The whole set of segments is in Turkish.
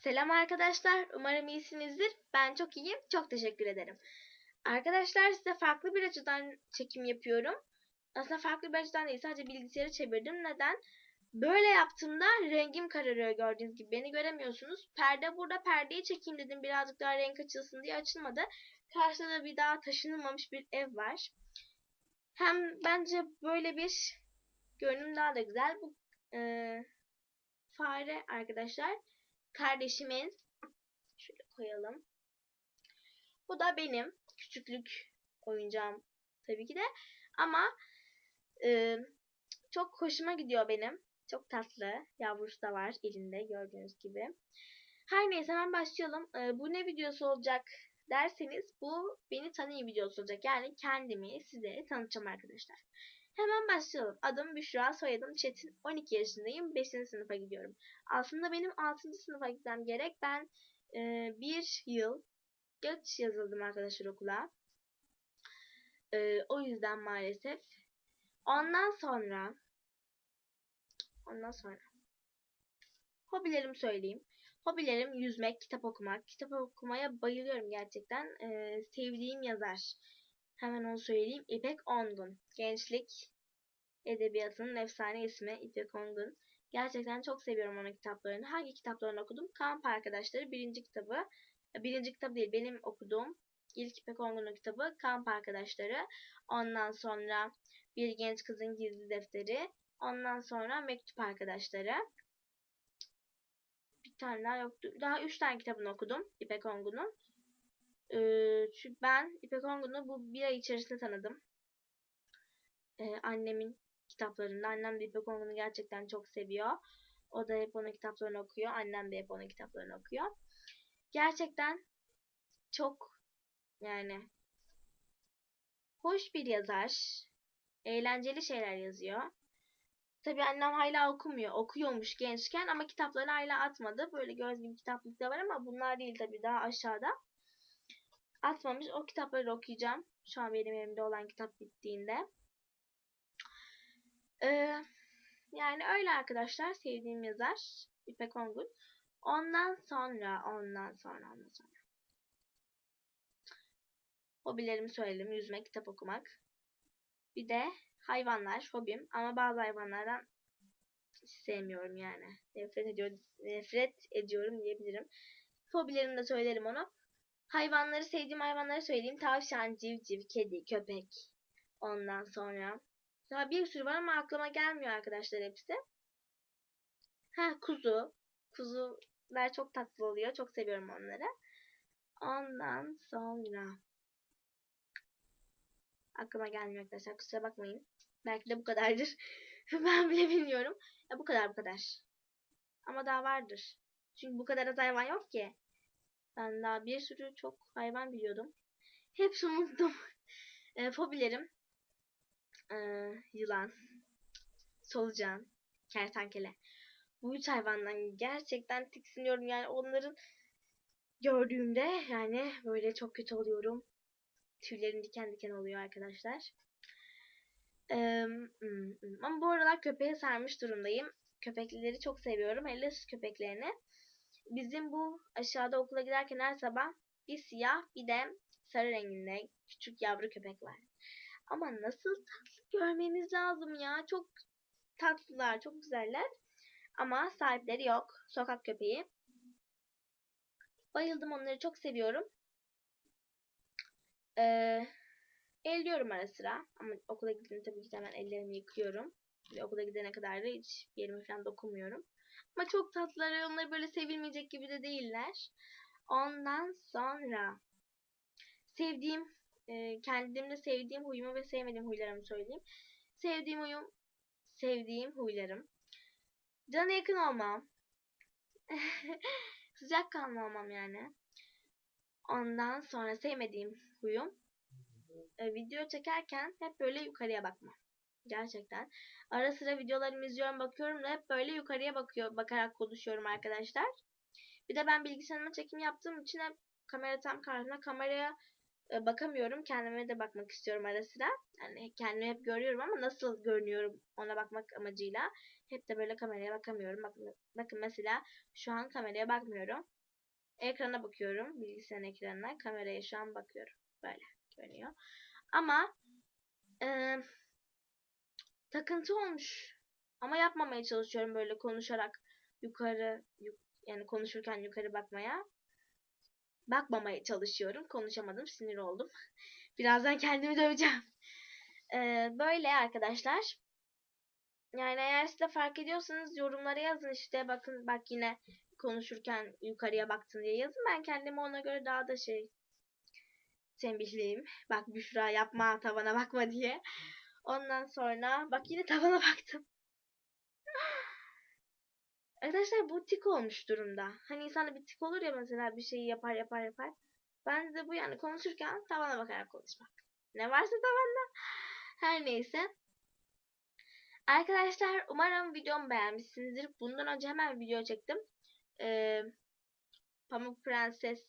Selam arkadaşlar. Umarım iyisinizdir. Ben çok iyiyim. Çok teşekkür ederim. Arkadaşlar size farklı bir açıdan çekim yapıyorum. Aslında farklı bir açıdan değil. Sadece bilgisayarı çevirdim. Neden? Böyle yaptığımda rengim kararıyor gördüğünüz gibi. Beni göremiyorsunuz. Perde burada. Perdeyi çekeyim dedim. Birazcık daha renk açılsın diye açılmadı. Karşıda da bir daha taşınılmamış bir ev var. Hem bence böyle bir görünüm daha da güzel. Bu e, fare arkadaşlar kardeşimin şöyle koyalım. Bu da benim küçüklük oyuncağım tabii ki de ama e, çok hoşuma gidiyor benim. Çok tatlı. Yavrusu da var elinde gördüğünüz gibi. Her neyse hemen başlayalım. E, bu ne videosu olacak derseniz bu beni tanıyın videosu olacak. Yani kendimi size tanıtacağım arkadaşlar. Hemen başlayalım. Adım Büşra, soyadım Çetin. 12 yaşındayım. 5. sınıfa gidiyorum. Aslında benim 6. sınıfa gitmem gerek. Ben e, bir yıl geç yazıldım arkadaşlar okula. E, o yüzden maalesef. Ondan sonra ondan sonra hobilerimi söyleyeyim. Hobilerim yüzmek, kitap okumak. Kitap okumaya bayılıyorum gerçekten. E, sevdiğim yazar. Hemen onu söyleyeyim. İpek Ongun. Gençlik edebiyatının efsane ismi İpek Ongun. Gerçekten çok seviyorum onun kitaplarını. Hangi kitaplarını okudum? Kamp Arkadaşları birinci kitabı. Birinci kitap değil benim okuduğum ilk İpek Ongun'un kitabı Kamp Arkadaşları. Ondan sonra Bir Genç Kızın Gizli Defteri. Ondan sonra Mektup Arkadaşları. Bir tane daha yoktu. Daha üç tane kitabını okudum İpek Ongun'un. Ee, çünkü ben İpek Ongun'u bu bir ay içerisinde tanıdım. Ee, annemin kitaplarında. Annem de İpek Ongun'u gerçekten çok seviyor. O da hep onun kitaplarını okuyor. Annem de hep onun kitaplarını okuyor. Gerçekten çok yani hoş bir yazar. Eğlenceli şeyler yazıyor. Tabii annem hala okumuyor. Okuyormuş gençken ama kitaplarını hala atmadı. Böyle göz gibi kitaplıkta var ama bunlar değil tabii daha aşağıda. Atmamış. O kitapları okuyacağım. Şu an benim elimde olan kitap bittiğinde. Ee, yani öyle arkadaşlar. Sevdiğim yazar. İpek Ongun. Ondan sonra, ondan sonra, ondan sonra. Hobilerimi söyledim. Yüzmek, kitap okumak. Bir de hayvanlar hobim. Ama bazı hayvanlardan sevmiyorum yani. Nefret ediyorum, nefret ediyorum diyebilirim. Hobilerimi de söylerim onu. Hayvanları sevdiğim hayvanları söyleyeyim. Tavşan, civciv, kedi, köpek. Ondan sonra. Daha bir sürü var ama aklıma gelmiyor arkadaşlar hepsi. Ha kuzu. Kuzular çok tatlı oluyor. Çok seviyorum onları. Ondan sonra. Aklıma gelmiyor arkadaşlar. Kusura bakmayın. Belki de bu kadardır. ben bile bilmiyorum. Ya bu kadar bu kadar. Ama daha vardır. Çünkü bu kadar az hayvan yok ki. Ben daha bir sürü çok hayvan biliyordum. Hepsi unuttum. e, fobilerim. E, yılan. Solucan. Kertenkele. Bu üç hayvandan gerçekten tiksiniyorum. Yani onların gördüğümde yani böyle çok kötü oluyorum. Tüylerim diken diken oluyor arkadaşlar. Ee, ama bu aralar köpeğe sarmış durumdayım. Köpekleri çok seviyorum. Hele süs köpeklerini. Bizim bu aşağıda okula giderken her sabah bir siyah bir de sarı renginde küçük yavru köpek var. Ama nasıl tatlı görmeniz lazım ya. Çok tatlılar, çok güzeller. Ama sahipleri yok. Sokak köpeği. Bayıldım onları çok seviyorum. Ee, elliyorum ara sıra. Ama okula gidince tabii ki hemen ellerimi yıkıyorum. Ve okula gidene kadar da hiç yerimi falan dokunmuyorum. Ama çok tatlılar. Onlar böyle sevilmeyecek gibi de değiller. Ondan sonra sevdiğim, e, kendimde sevdiğim huyumu ve sevmediğim huylarımı söyleyeyim. Sevdiğim huyum, sevdiğim huylarım. Cana yakın olmam. Sıcak kanlı olmam yani. Ondan sonra sevmediğim huyum. E, video çekerken hep böyle yukarıya bakma. Gerçekten. Ara sıra videolarımı izliyorum bakıyorum da hep böyle yukarıya bakıyor, bakarak konuşuyorum arkadaşlar. Bir de ben bilgisayarıma çekim yaptığım için hep kamera tam karşımda kameraya e, bakamıyorum. Kendime de bakmak istiyorum ara sıra. Yani kendimi hep görüyorum ama nasıl görünüyorum ona bakmak amacıyla. Hep de böyle kameraya bakamıyorum. Bakın, bakın mesela şu an kameraya bakmıyorum. Ekrana bakıyorum. Bilgisayarın ekranına. Kameraya şu an bakıyorum. Böyle görünüyor. Ama e, takıntı olmuş. Ama yapmamaya çalışıyorum böyle konuşarak yukarı yuk- yani konuşurken yukarı bakmaya. Bakmamaya çalışıyorum. Konuşamadım. Sinir oldum. Birazdan kendimi döveceğim. Ee, böyle arkadaşlar. Yani eğer siz de fark ediyorsanız yorumlara yazın işte. Bakın bak yine konuşurken yukarıya baktın diye yazın. Ben kendimi ona göre daha da şey tembihleyeyim. Bak Büşra yapma tavana bakma diye. Ondan sonra bak yine tavana baktım. Arkadaşlar bu tik olmuş durumda. Hani insanda bir tik olur ya mesela bir şeyi yapar yapar yapar. Ben de bu yani konuşurken tavana bakarak konuşmak. Ne varsa tavanda. Her neyse. Arkadaşlar umarım videomu beğenmişsinizdir. Bundan önce hemen video çektim. Ee, Pamuk Prenses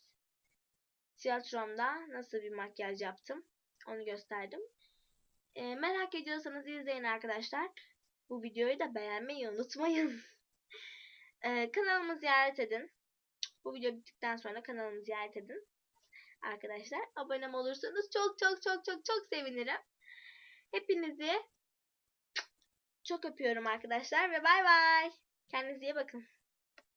tiyatromda nasıl bir makyaj yaptım. Onu gösterdim. Ee, merak ediyorsanız izleyin arkadaşlar. Bu videoyu da beğenmeyi unutmayın. Ee, kanalımı ziyaret edin. Bu video bittikten sonra kanalımı ziyaret edin. Arkadaşlar abone olursanız çok çok çok çok çok sevinirim. Hepinizi çok öpüyorum arkadaşlar ve bay bay. Kendinize iyi bakın.